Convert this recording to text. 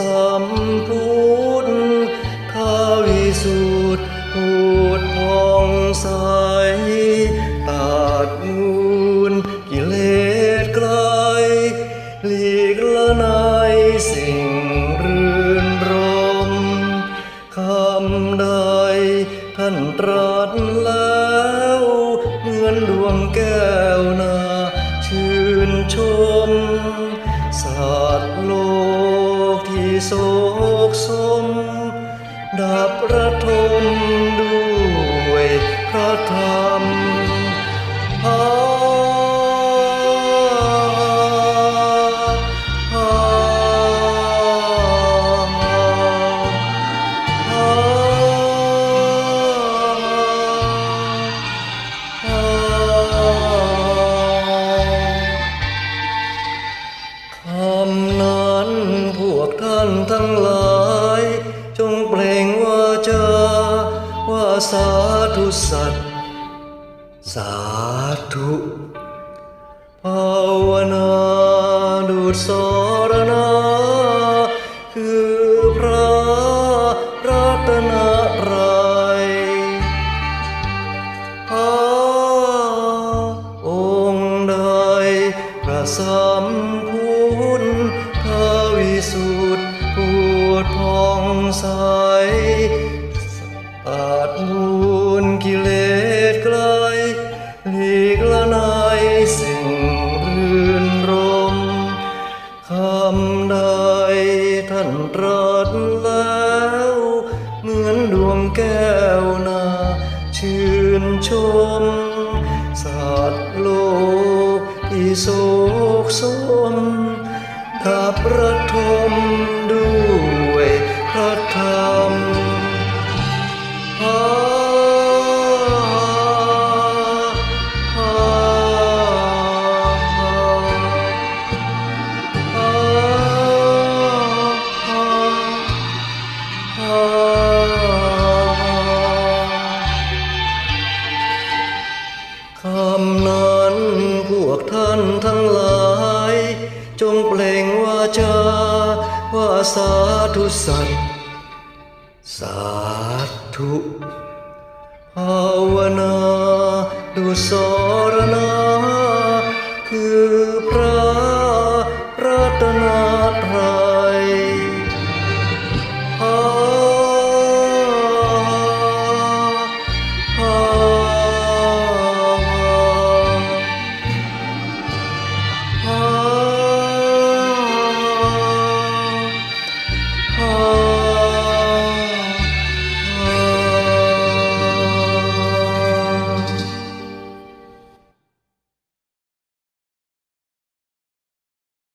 สัมพุทธทวิสุทธพูดพองใสตัดมูลกิเลสไกลหลีกละนายสิ่งรื่นรมคำใดท่านตรัสแล้วเหมือนดวงแก้วนาชื่นชมสัตว์โลก โศกสม ดับระทมด้วยพระธรรม ทั้งหลาย จงเปล่งวาจาว่าสาธุสัตว์สาธุภาวนาดุจสรณาคือพระรัตนตรัยพระองค์ใดพระสัม ดพองใสตัดมูลกิเลสไกลหลีกละในสิ่งรื่นรมคำใดท่านตรัสแล้ว เหมือนดวงแก้วนาชื่นชม สัตว์โลกที่โศกสมดับระ กท่านทั้งหลาย จงเปล่งวาจาว่าสาธุสัตว์สาธุภาวนาดุสรณาคือพระรัตนา